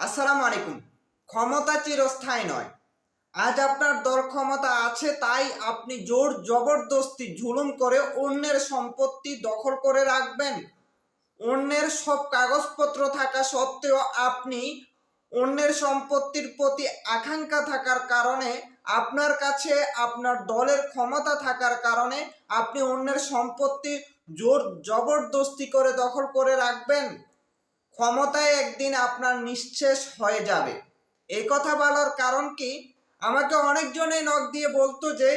আসসালামু আলাইকুম। ক্ষমতা চিরস্থায়ী নয়। আজ আপনার দর ক্ষমতা আছে, তাই আপনি জোর জবরদস্তি ঝুলুম করে অন্যের সম্পত্তি দখল করে রাখবেন। অন্যের সব কাগজপত্র থাকা সত্ত্বেও আপনি অন্যের সম্পত্তির প্রতি আকাঙ্ক্ষা থাকার কারণে, আপনার কাছে আপনার দলের ক্ষমতা থাকার কারণে আপনি অন্যের সম্পত্তি জোর জবরদস্তি করে দখল করে রাখবেন। ক্ষমতায় একদিন আপনার নিঃশেষ হয়ে যাবে। এই কথা বলার কারণ কি? আমাকে অনেকজনে নখ দিয়ে বলতো যে,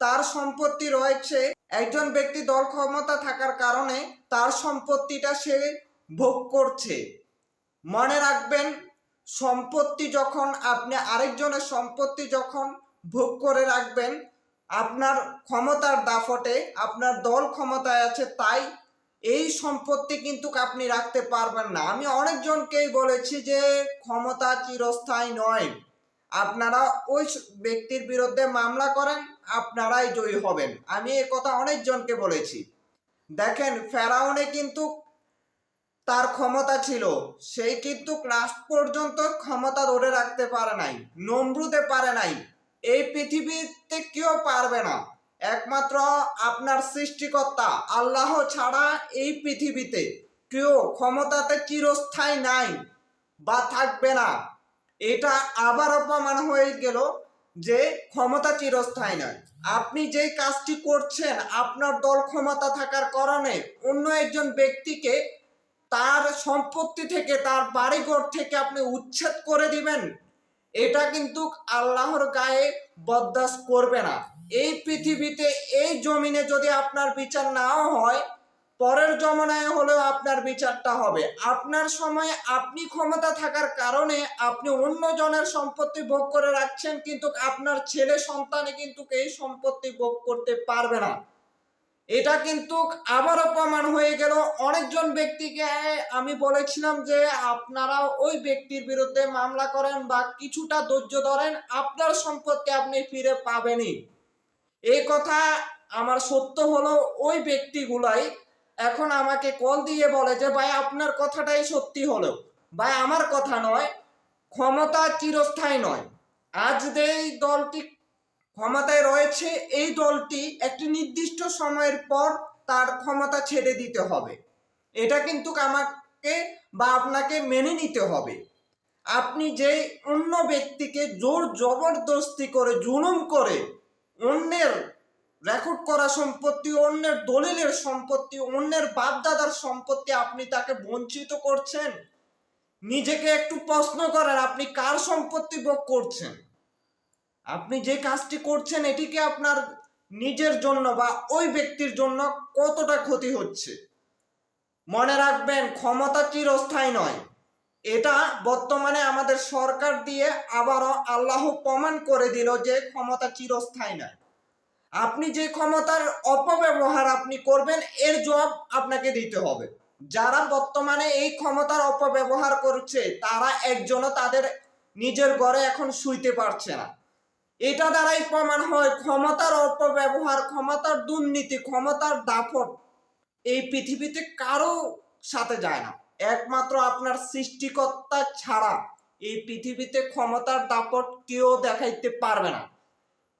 তার সম্পত্তি রয়েছে। একজন ব্যক্তি দল ক্ষমতা থাকার কারণে তার সম্পত্তিটা সে ভোগ করছে। মনে রাখবেন, সম্পত্তি যখন আপনি আরেকজনের সম্পত্তি যখন ভোগ করে রাখবেন, আপনার ক্ষমতার দাফটে আপনার দল ক্ষমতায় আছে, তাই এই সম্পত্তি কিন্তু আপনি রাখতে পারবেন না। আমি অনেকজনকেই বলেছি যে ক্ষমতা চিরস্থায়ী নয়। আপনারা ওই ব্যক্তির বিরুদ্ধে মামলা করেন, আপনারাই জয়ী হবেন। আমি এ কথা অনেকজনকে বলেছি। দেখেন, ফেরাউনে কিন্তু তার ক্ষমতা ছিল। সেই কিন্তু লাস্ট পর্যন্ত ক্ষমতা ধরে রাখতে পারে নাই, নমরুদে পারে নাই। এই পৃথিবীতে কেউ পারবে না। একমাত্র আপনার সৃষ্টিকর্তা, আল্লাহ ছাড়া এই পৃথিবীতে কেউ ক্ষমতাতে চিরস্থায়ী নাই বা থাকবে না। এটা আবার অপমান হয়ে গেল যে ক্ষমতা চিরস্থায়ী নয় আপনি যে কাজটি করছেন, আপনার দল ক্ষমতা থাকার কারণে অন্য একজন ব্যক্তিকে তার সম্পত্তি থেকে, তার বাড়িঘর থেকে আপনি উচ্ছেদ করে দিবেন, এটা কিন্তু আল্লাহর গায়ে বরদাস করবে না। এই পৃথিবীতে এই জমিনে যদি আপনার বিচার নাও হয়, পরের জমানায় হলেও আপনার বিচারটা হবে। আপনার সময়ে আপনি ক্ষমতা থাকার কারণে আপনি অন্য জনের সম্পত্তি ভোগ করে রাখছেন, কিন্তু আপনার ছেলে সন্তানে কিন্তু এই সম্পত্তি ভোগ করতে পারবে না। এটা কিন্তু আবার অপমান হয়ে গেল। অনেকজন ব্যক্তিকে আমি বলেছিলাম যে আপনারা ওই ব্যক্তির বিরুদ্ধে মামলা করেন বা কিছুটা ধৈর্য ধরেন, আপনার সম্পত্তি আপনি ফিরে পাবেনই। এই কথা আমার সত্য হলো ওই ব্যক্তিগুলাই এখন আমাকে কল দিয়ে বলে যে, ভাই, আপনার কথাটাই সত্যি হলো। ভাই, আমার কথা নয়, ক্ষমতা চিরস্থায়ী নয়। আজ যে এই দলটি ক্ষমতায় রয়েছে, এই দলটি একটি নির্দিষ্ট সময়ের পর তার ক্ষমতা ছেড়ে দিতে হবে। এটা কিন্তু আমাকে বা আপনাকে মেনে নিতে হবে। আপনি যে অন্য ব্যক্তিকে জোর জবরদস্তি করে জুলুম করে অন্যের রেকর্ড করা সম্পত্তি, অন্যের দলিলের সম্পত্তি, অন্যের বাপদাদার সম্পত্তি আপনি তাকে বঞ্চিত করছেন? নিজেকে একটু প্রশ্ন করেন, আপনি কার সম্পত্তি ভোগ করছেন? আপনি যে কাজটি করছেন এটিকে আপনার নিজের জন্য বা ওই ব্যক্তির জন্য কতটা ক্ষতি হচ্ছে? মনে রাখবেন, ক্ষমতা চিরস্থায়ী নয়। এটা বর্তমানে আমাদের সরকার দিয়ে আবারও আল্লাহ প্রমাণ করে দিল যে ক্ষমতা চিরস্থায়ী নয়। আপনি যে ক্ষমতার অপব্যবহার আপনি করবেন, এর জবাব আপনাকে দিতে হবে। যারা বর্তমানে এই ক্ষমতার অপব্যবহার করছে, তারা একজনও তাদের নিজের ঘরে এখন শুইতে পারছে না। এটা দ্বারাই প্রমাণ হয় ক্ষমতার অপব্যবহার, ক্ষমতার দুর্নীতি, ক্ষমতার দাপট এই পৃথিবীতে কারও সাথে যায় না। একমাত্র আপনার সৃষ্টিকর্তা ছাড়া এই পৃথিবীতে ক্ষমতার দাপট কেউ দেখাইতে পারবে না।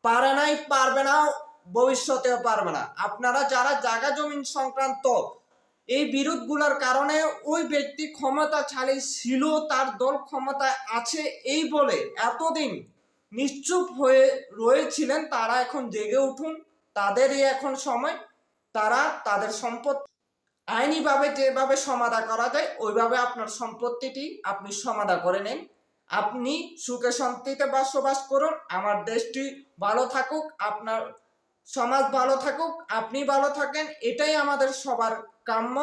পারে নাই, পারবে না, ভবিষ্যতেও পারবে না। আপনারা যারা জায়গা জমিন সংক্রান্ত এই বিরোধগুলোর কারণে ওই ব্যক্তি ক্ষমতা ছাড়াই ছিল, তার দল ক্ষমতায় আছে এই বলে এতদিন নিশ্চুপ হয়ে রয়েছিলেন, তারা এখন জেগে উঠুন। তাদেরই এখন সময়, তারা তাদের সম্পদ আইনিভাবে যেভাবে সমাধা করা যায়, ওইভাবে আপনার সম্পত্তিটি আপনি সমাধা করে নিন। আপনি সুখে শান্তিতে বসবাস করুন, আমার দেশটি ভালো থাকুক, আপনার সমাজ ভালো থাকুক, আপনি ভালো থাকেন, এটাই আমাদের সবার কাম্য।